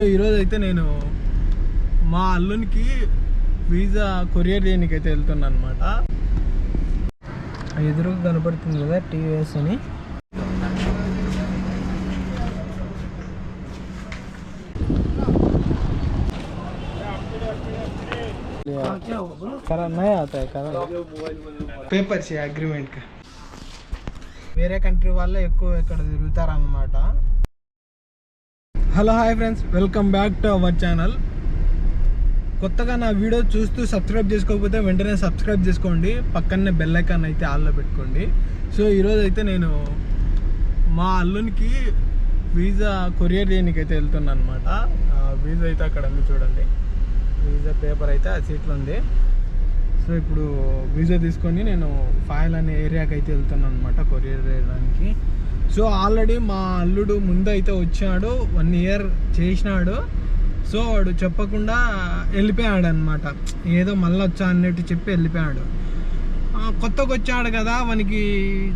ఈరోజు అయితే నేను మా అల్లునికి వీసా కొరియర్ చేయడానికి అయితే వెళ్తున్నాను అనమాట ఎదురు కనపడుతుంది కదా టీవీఎస్ అని. పేపర్స్ అగ్రిమెంట్ వేరే కంట్రీ వాళ్ళే ఎక్కువ ఇక్కడ తిరుగుతారనమాట hello hi friends. Welcome back to our channel. కొత్తగా నా వీడియో చూస్తూ సబ్స్క్రైబ్ చేసుకోకపోతే వెంటనే సబ్స్క్రైబ్ చేసుకోండి. పక్కనే బెల్ ఐకాన్ అయితే ఆల్లో పెట్టుకోండి. సో ఈరోజు అయితే నేను మా అల్లునికి వీసా కొరియర్ చేయడానికి అయితే వెళ్తున్నాను అనమాట వీసా అయితే అక్కడ ఉంది చూడండి. వీసా పేపర్ అయితే ఆ సీట్లో ఉంది. సో ఇప్పుడు వీసా తీసుకొని నేను ఫైల్ అనే ఏరియాకి అయితే వెళ్తున్నాను అనమాట కొరియర్ చేయడానికి. సో ఆల్రెడీ మా అల్లుడు ముందు అయితే వచ్చాడు వన్ ఇయర్ చేసినాడు. సో వాడు చెప్పకుండా వెళ్ళిపోయాడు అనమాట ఏదో మళ్ళీ వచ్చా అన్నట్టు చెప్పి వెళ్ళిపోయాడు. కొత్తగా వచ్చాడు కదా మనకి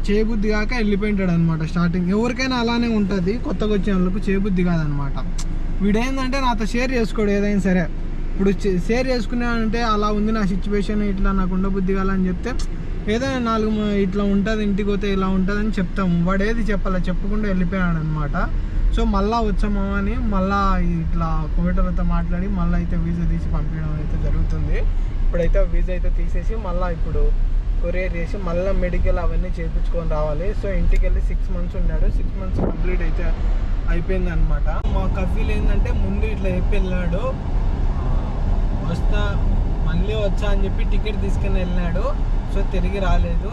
చేయబుద్ధి కాక వెళ్ళిపోయింటాడు అనమాట స్టార్టింగ్ ఎవరికైనా అలానే ఉంటుంది కొత్తగా వచ్చిన వాళ్ళకు చేయబుద్ధి కాదనమాట వీడేందంటే నాతో షేర్ చేసుకోడు ఏదైనా సరే. ఇప్పుడు షేర్ చేసుకున్నానంటే అలా ఉంది నా సిచ్యువేషన్ ఇట్లా నాకు ఉండబుద్ధి కాలని చెప్తే ఏదైనా నాలుగు ఇట్లా ఉంటుంది ఇంటికి పోతే ఇలా ఉంటుంది అని చెప్తాం. వాడు ఏది చెప్పాలా చెప్పకుండా వెళ్ళిపోయాడు అనమాట సో మళ్ళా వచ్చామా అని మళ్ళా ఇట్లా కంప్యూటర్తో మాట్లాడి మళ్ళీ అయితే వీసా తీసి పంపించడం అయితే జరుగుతుంది. ఇప్పుడైతే వీసా అయితే తీసేసి మళ్ళీ ఇప్పుడు కొరియర్ చేసి మళ్ళీ మెడికల్ అవన్నీ చేయించుకొని రావాలి. సో ఇంటికి వెళ్ళి సిక్స్ మంత్స్ ఉన్నాడు. సిక్స్ మంత్స్ కంప్లీట్ అయితే అయిపోయింది అనమాట మా కఫీల్ ఏంటంటే ముందు ఇట్లా చెప్పి వెళ్ళాడు. వస్తా మళ్ళీ వచ్చా అని చెప్పి టికెట్ తీసుకుని వెళ్ళినాడు. సో తిరిగి రాలేదు.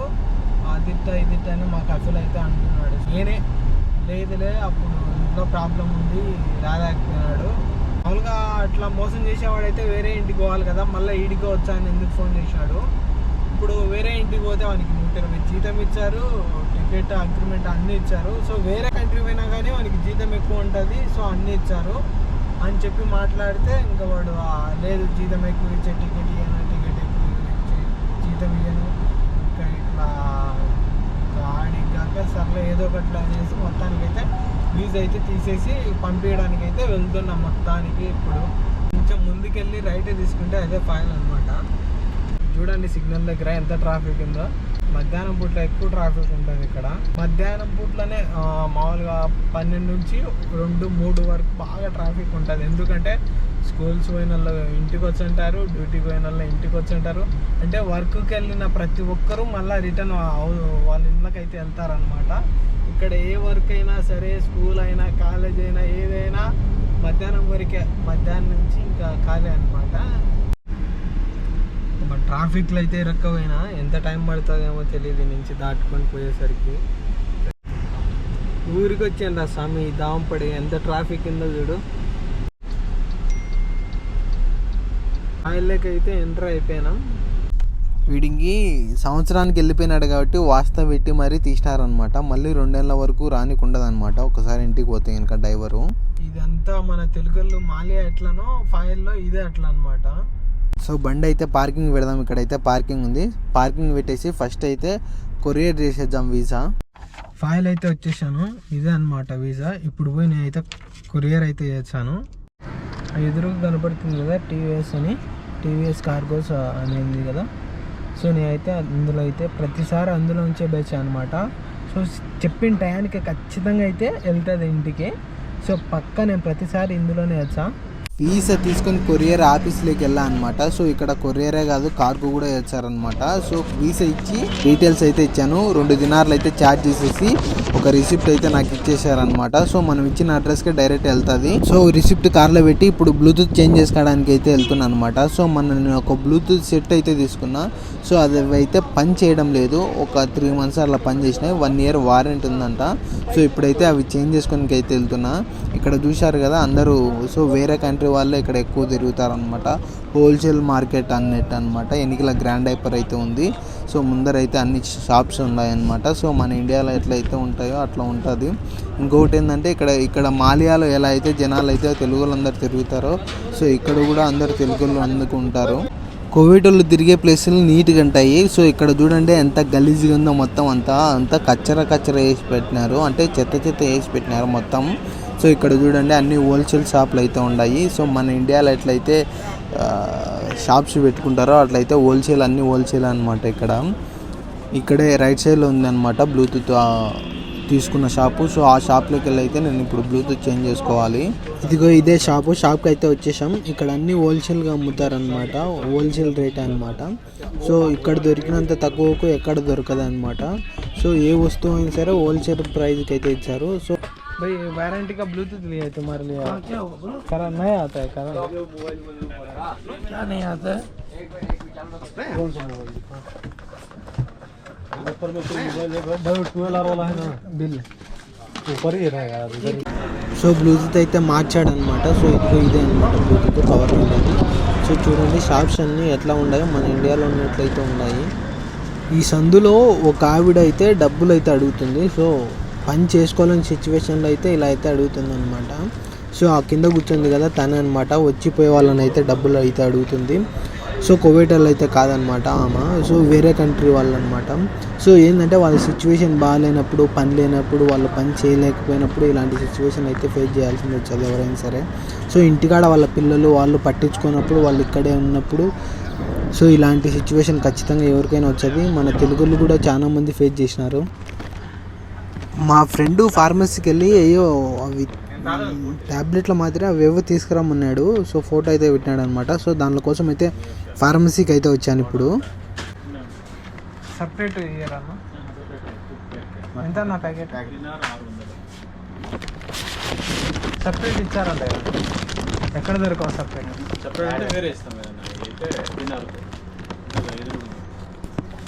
అదిట్ట ఇదిట్ట అని మా కఫీలు అయితే అంటున్నాడు. నేనే లేదులే అప్పుడు ఇంట్లో ప్రాబ్లం ఉంది రాలేకపోయినాడు. మామూలుగా అట్లా మోసం చేసేవాడైతే వేరే ఇంటికి పోవాలి కదా మళ్ళీ ఈడికి వచ్చా అని ఎందుకు ఫోన్ చేశాడు? ఇప్పుడు వేరే ఇంటికి పోతే వానికి నూట ఇరవై జీతం ఇచ్చారు టికెట్ అగ్రిమెంట్ అన్నీ ఇచ్చారు. సో వేరే కంట్రీ పోయినా కానీ వానికి జీతం ఎక్కువ ఉంటుంది సో అన్నీ ఇచ్చారు. అని చెప్పి మాట్లాడితే ఇంకా వాడు లేదు జీతం ఎక్కువ ఇచ్చే టికెట్ ఇయ్యను టికెట్ ఎక్కువ ఇచ్చే జీతం ఇయ్యను ఇంకా ఇట్లా ఇంకా ఇంకా సర్లే ఏదో ఒకటి అనేసి మొత్తానికి అయితే వీజ్ అయితే తీసేసి పంపించడానికి అయితే వెళ్తున్నాం మొత్తానికి ఇప్పుడు. కొంచెం ముందుకెళ్ళి రైట్ తీసుకుంటే అదే ఫైనల్ అనమాట చూడండి సిగ్నల్ దగ్గర ఎంత ట్రాఫిక్ ఉందో. మధ్యాహ్నం పూట్ల ఎక్కువ ట్రాఫిక్ ఉంటుంది ఇక్కడ. మధ్యాహ్నం పూట్లనే మామూలుగా పన్నెండు నుంచి రెండు మూడు వరకు బాగా ట్రాఫిక్ ఉంటుంది. ఎందుకంటే స్కూల్స్ పోయిన వాళ్ళు ఇంటికి వచ్చి ఉంటారు డ్యూటీకి పోయిన వాళ్ళు ఇంటికి వచ్చి ఉంటారు అంటే వర్క్కి వెళ్ళిన ప్రతి ఒక్కరూ మళ్ళీ రిటర్న్ వాళ్ళ ఇళ్ళకి అయితే వెళ్తారనమాట ఇక్కడ ఏ వర్క్ అయినా సరే స్కూల్ అయినా కాలేజ్ అయినా ఏదైనా మధ్యాహ్నం వరకే మధ్యాహ్నం నుంచి ఇంకా ఖాళీ అనమాట ట్రాఫిక్లో అయితే ఇరక్కపోయినా ఎంత టైం పడుతుందేమో తెలియదు నుంచి దాటుకొని పోయేసరికి. ఊరికి వచ్చాను స్వామి దాంపడి ఎంత ట్రాఫిక్ ఉందో చూడు. ఆయిల్లోకి అయితే ఎంటర్ అయిపోయినాం. వీడికి సంవత్సరానికి వెళ్ళిపోయినాడు కాబట్టి వాస్తా పెట్టి మరీ తీసినారనమాట మళ్ళీ రెండేళ్ళ వరకు రానికి ఉండదన్నమాట ఒకసారి ఇంటికి పోతే కనుక డ్రైవరు ఇదంతా మన తెలుగులో మాలియా ఎట్లనో ఫైల్లో ఇదే అట్లా అనమాట సో బండి అయితే పార్కింగ్ పెడదాం. ఇక్కడైతే పార్కింగ్ ఉంది. పార్కింగ్ పెట్టేసి ఫస్ట్ అయితే కొరియర్ చేసేద్దాం వీసా. ఫైల్ అయితే వచ్చేసాను. ఇదే అనమాట వీసా. ఇప్పుడు పోయి నేనైతే కొరియర్ అయితే చేశాను ఎదురుగా కనపడుతుంది కదా టీవీఎస్ అని. టీవీఎస్ కార్గోస్ అనేది కదా. సో నేనైతే అందులో అయితే ప్రతిసారి అందులో ఉంచే బేచా అనమాట సో చెప్పిన టయానికి ఖచ్చితంగా అయితే వెళ్తుంది ఇంటికి. సో పక్క నేను ప్రతిసారి ఇందులోనే వచ్చా వీసా తీసుకొని కొరియర్ ఆఫీస్లోకి వెళ్ళా అనమాట సో ఇక్కడ కొరియరే కాదు కార్కు కూడా ఇచ్చారనమాట సో వీసా ఇచ్చి డీటెయిల్స్ అయితే ఇచ్చాను. రెండు దినార్లు అయితే ఛార్జ్ చేసేసి ఒక రిసిప్ట్ అయితే నాకు ఇచ్చేసారనమాట సో మనం ఇచ్చిన అడ్రస్కి డైరెక్ట్ వెళ్తుంది. సో రిసిప్ట్ కార్లో పెట్టి ఇప్పుడు బ్లూటూత్ చేంజ్ చేసుకోవడానికి అయితే వెళ్తున్నాను అనమాట సో మన నేను ఒక బ్లూటూత్ సెట్ అయితే తీసుకున్నా. సో అది అయితే పని చేయడం లేదు. ఒక త్రీ మంత్స్ అలా పని చేసినాయి. వన్ ఇయర్ వారంటీ ఉందంట. సో ఇప్పుడైతే అవి చేంజ్ చేసుకోనికి అయితే వెళ్తున్నా. ఇక్కడ చూశారు కదా అందరూ సో వేరే కంట్రీ వాళ్ళే ఇక్కడ ఎక్కువ తిరుగుతారనమాట హోల్సేల్ మార్కెట్ అన్నట్టు అనమాట ఎన్నికల గ్రాండ్ హైపర్ అయితే ఉంది. సో ముందరైతే అన్ని షాప్స్ ఉన్నాయన్నమాట. సో మన ఇండియాలో ఎట్లయితే ఉంటాయో అట్లా ఉంటుంది. ఇంకొకటి ఏంటంటే ఇక్కడ ఇక్కడ మాలియాలో ఎలా అయితే జనాలు అయితే తెలుగు అందరు తిరుగుతారో సో ఇక్కడ కూడా అందరు తెలుగులో అందుకు ఉంటారు. కోవిడ్ వాళ్ళు తిరిగే ప్లేసులు నీట్గా ఉంటాయి. సో ఇక్కడ చూడండి ఎంత గలీజ్గా ఉందో మొత్తం అంతా. అంతా కచ్చర కచ్చర వేసి పెట్టినారు. అంటే చెత్త చెత్త వేసి పెట్టినారు మొత్తం. సో ఇక్కడ చూడండి అన్ని హోల్సేల్ షాపులు అయితే ఉన్నాయి. సో మన ఇండియాలో ఎట్లయితే షాప్స్ పెట్టుకుంటారో అట్లయితే హోల్సేల్ అన్ని హోల్సేల్ అనమాట ఇక్కడ. ఇక్కడే రైట్ సైడ్లో ఉందన్నమాట బ్లూటూత్ తీసుకున్న షాపు. సో ఆ షాప్లోకి వెళ్ళి అయితే నేను ఇప్పుడు బ్లూటూత్ చేంజ్ చేసుకోవాలి. ఇదిగో ఇదే షాపు. షాప్కి అయితే వచ్చేసాం. ఇక్కడ అన్ని హోల్సేల్గా అమ్ముతారనమాట హోల్సేల్ రేట్ అనమాట సో ఇక్కడ దొరికినంత తక్కువకు ఎక్కడ దొరకదు అనమాట సో ఏ వస్తువు అయినా సరే హోల్సేల్ ప్రైస్కి అయితే ఇచ్చారు. సో भाई वारंटी का ब्लूटूथ लिया है तुम्हारे लिए करा नहीं आता है करा क्या नहीं आता है कौन सा मोबाइल ट्वेल्व वाला है ना बिल ऊपर ही रहेगा इधर ही। సో బ్లూటూత్ అయితే మార్చాడనమాట సో ఇదిగో ఇదే అనమాట బ్లూటూత్ కవర్ ఉండేది సో చూడండి షాప్స్ అన్నీ ఎట్లా ఉన్నాయో మన ఇండియాలో ఉన్నట్లయితే ఉన్నాయి ఈ సందులో ఒక ఆవిడ అయితే డబ్బులు అయితే అడుగుతుంది సో పని చేసుకోవాలని సిచ్యువేషన్లో అయితే ఇలా అయితే అడుగుతుంది అనమాట సో ఆ కింద కూర్చుంది కదా తనే అనమాట వచ్చిపోయే వాళ్ళని అయితే డబ్బులు అయితే అడుగుతుంది. సో కొవేటర్లు వాళ్ళు అయితే కాదనమాట ఆమె. సో వేరే కంట్రీ వాళ్ళు అనమాట సో ఏంటంటే వాళ్ళ సిచ్యువేషన్ బాగాలేనప్పుడు పని లేనప్పుడు వాళ్ళు పని చేయలేకపోయినప్పుడు ఇలాంటి సిచ్యువేషన్ అయితే ఫేస్ చేయాల్సింది వచ్చేది ఎవరైనా సరే. సో ఇంటికాడ వాళ్ళ పిల్లలు వాళ్ళు పట్టించుకున్నప్పుడు వాళ్ళు ఇక్కడే ఉన్నప్పుడు సో ఇలాంటి సిచ్యువేషన్ ఖచ్చితంగా ఎవరికైనా వచ్చేది. మన తెలుగులో కూడా చాలా మంది ఫేస్ చేసినారు. మా ఫ్రెండ్ ఫార్మసీకి వెళ్ళి అయ్యో అవి ట్యాబ్లెట్ల మాదిరి అవేవో తీసుకురమ్మన్నాడు. సో ఫోటో అయితే పెట్టినాడు అనమాట సో దానిలో కోసం అయితే ఫార్మసీకి అయితే వచ్చాను ఇప్పుడు. సపరేట్ ఇయ్యరా ఎంత నా ప్యాకెట్ సపరేట్ ఇచ్చారంట. ఎక్కడ దొరకవు సపరేట్ వేరే ఇస్తాం కదా అయితే తిన్నారు ఇది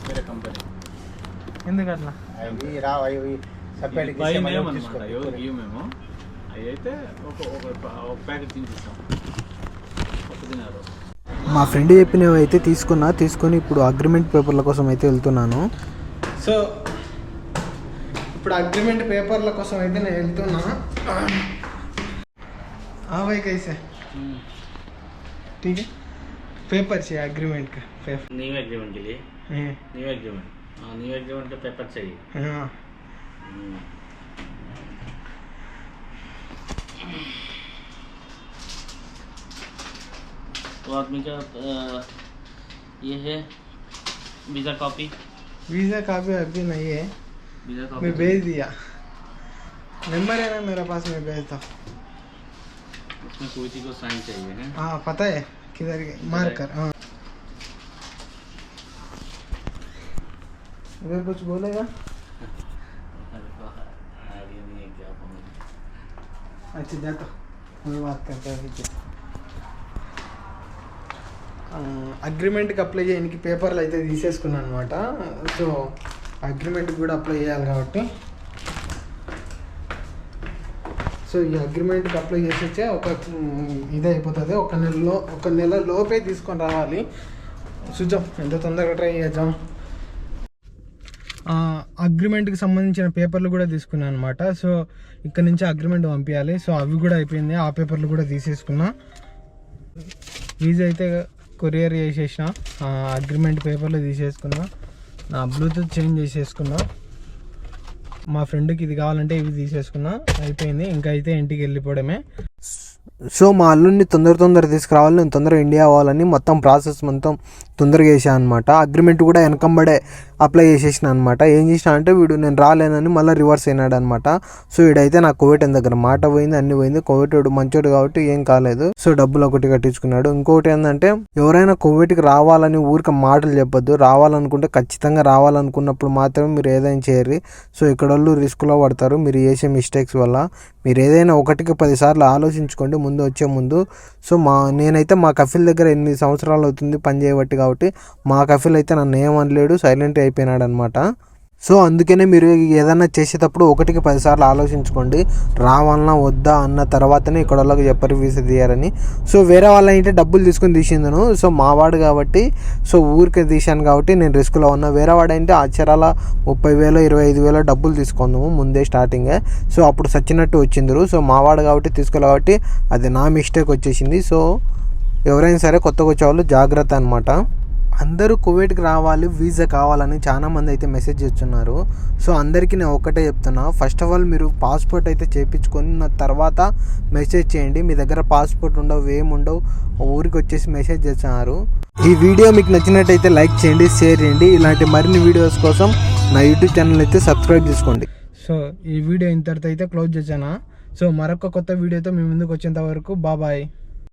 వేరే కంపెనీ ఎందుకు అట్లా బై నేమ్ అనమాట ఎవరు ఇవ్వ మేము అవి అయితే ఒక ఒక ఒక ప్యాకెట్ తీసిస్తాం ఒక తిన్నారు మా ఫ్రెండ్ చెప్పినవి అయితే తీసుకున్నా తీసుకొని ఇప్పుడు అగ్రిమెంట్ పేపర్ల కోసం అయితే వెళ్తున్నాను సో ఇప్పుడు అగ్రిమెంట్ పేపర్ల కోసం అయితే నేను వెళ్తున్నా हाँ भाई कैसे ठीक है पेपर चाहिए अग्रीमेंट का पेपर न्यू एग्रीमेंट के लिए हैं, न्यू एग्रीमेंट हाँ न्यू एग्रीमेंट का पेपर चाहिए हाँ हम्म। तो आदमी का ये है वीज़ा कॉपी वीज़ा काफ़ी अभी नहीं है। वीज़ा कॉपी मैं भेज दिया। नंबर है ना मेरे पास मैं भेजता उसमें कोई चीज़ को साइन चाहिए है? हाँ पता है। किधर मार कर हाँ। इधर कुछ बोलेगा? अच्छा जाता मैं बात करता हूँ पीछे అగ్రిమెంట్కి అప్లై చేయడానికి పేపర్లు అయితే తీసేసుకున్నాను అనమాట సో అగ్రిమెంట్కి కూడా అప్లై చేయాలి కాబట్టి సో ఈ అగ్రిమెంట్కి అప్లై చేసి వచ్చే ఒక మ్, ఇది అయిపోతుంది ఒక నెలలో ఒక నెల లోపే తీసుకొని రావాలి చూద్దాం ఎంత తొందరగా ట్రై చేద్దాం అగ్రిమెంట్కి సంబంధించిన పేపర్లు కూడా తీసుకున్నాను అనమాట సో ఇక్కడ నుంచి అగ్రిమెంట్ పంపించాలి సో అవి కూడా అయిపోయింది. ఆ పేపర్లు కూడా తీసేసుకున్నా. వీజా అయితే కొరియర్ చేసేసిన. అగ్రిమెంట్ పేపర్లు తీసేసుకున్నా. నా బ్లూటూత్ చేంజ్ చేసేసుకున్నా. మా ఫ్రెండ్కి ఇది కావాలంటే ఇవి తీసేసుకున్నా. అయిపోయింది. ఇంకా అయితే ఇంటికి వెళ్ళిపోవడమే. సో మా అల్లుడిని తొందర తొందర తీసుకురావాలి నేను తొందరగా ఇండియా అవ్వాలని మొత్తం ప్రాసెస్ మొత్తం తొందరగా చేశాను అనమాట అగ్రిమెంట్ కూడా వెనకంబడే అప్లై చేసేసిన అనమాట ఏం చేసిన అంటే వీడు నేను రాలేనని మళ్ళీ రివర్స్ అయినాడు అనమాట సో వీడైతే నా కోవిడ్ దగ్గర మాట పోయింది అన్ని పోయింది. కోవిడ్ వాడు మంచోడు కాబట్టి ఏం కాలేదు. సో డబ్బులు ఒకటి కట్టించుకున్నాడు. ఇంకోటి ఏంటంటే ఎవరైనా కోవిడ్కి రావాలని ఊరికి మాటలు చెప్పొద్దు. రావాలనుకుంటే ఖచ్చితంగా రావాలనుకున్నప్పుడు మాత్రమే మీరు ఏదైనా చేయరు సో ఇక్కడ వాళ్ళు రిస్క్లో పడతారు. మీరు చేసే మిస్టేక్స్ వల్ల మీరు ఏదైనా ఒకటికి పదిసార్లు ఆలోచించుకోండి ముందు వచ్చే ముందు. సో మా నేనైతే మా కఫిల్ దగ్గర ఎన్ని సంవత్సరాలు అవుతుంది పని చేయబట్టి కాబట్టి మా కఫిల్ అయితే నన్ను ఏమనలేడు సైలెంట్ అయిపోయినాడు అనమాట సో అందుకనే మీరు ఏదైనా చేసేటప్పుడు ఒకటికి పదిసార్లు ఆలోచించుకోండి. రావాలన్నా వద్దా అన్న తర్వాతనే ఇక్కడ వాళ్ళకి చెప్పరు వీసా తీయారని సో వేరే వాళ్ళు అయితే డబ్బులు తీసుకొని తీసిందను. సో మావాడు కాబట్టి సో ఊరికే తీశాను కాబట్టి నేను రిస్క్లో ఉన్నా. వేరే వాడంటే ఆచారాల ముప్పై వేలు ఇరవై ఐదు వేలు డబ్బులు తీసుకుందాము ముందే స్టార్టింగే. సో అప్పుడు సచ్చినట్టు వచ్చిందరు. సో మావాడు కాబట్టి తీసుకోలే కాబట్టి అది నా మిస్టేక్ వచ్చేసింది. సో ఎవరైనా సరే కొత్తగా వచ్చేవాళ్ళు జాగ్రత్త అనమాట అందరూ కువైట్కి రావాలి వీసా కావాలని చాలా మంది అయితే మెసేజ్ చేస్తున్నారు. సో అందరికీ నేను ఒకటే చెప్తున్నా. ఫస్ట్ ఆఫ్ ఆల్ మీరు పాస్పోర్ట్ అయితే చేయించుకొని నా తర్వాత మెసేజ్ చేయండి. మీ దగ్గర పాస్పోర్ట్ ఉండవు ఏముండవు ఊరికి వచ్చేసి మెసేజ్ చేస్తున్నారు. ఈ వీడియో మీకు నచ్చినట్టయితే లైక్ చేయండి షేర్ చేయండి. ఇలాంటి మరిన్ని వీడియోస్ కోసం నా యూట్యూబ్ ఛానల్ అయితే సబ్స్క్రైబ్ చేసుకోండి. సో ఈ వీడియో ఇంతటితో అయితే క్లోజ్ చేశానా? సో మరొక కొత్త వీడియోతో మీ ముందుకు వచ్చేంత వరకు బాబాయ్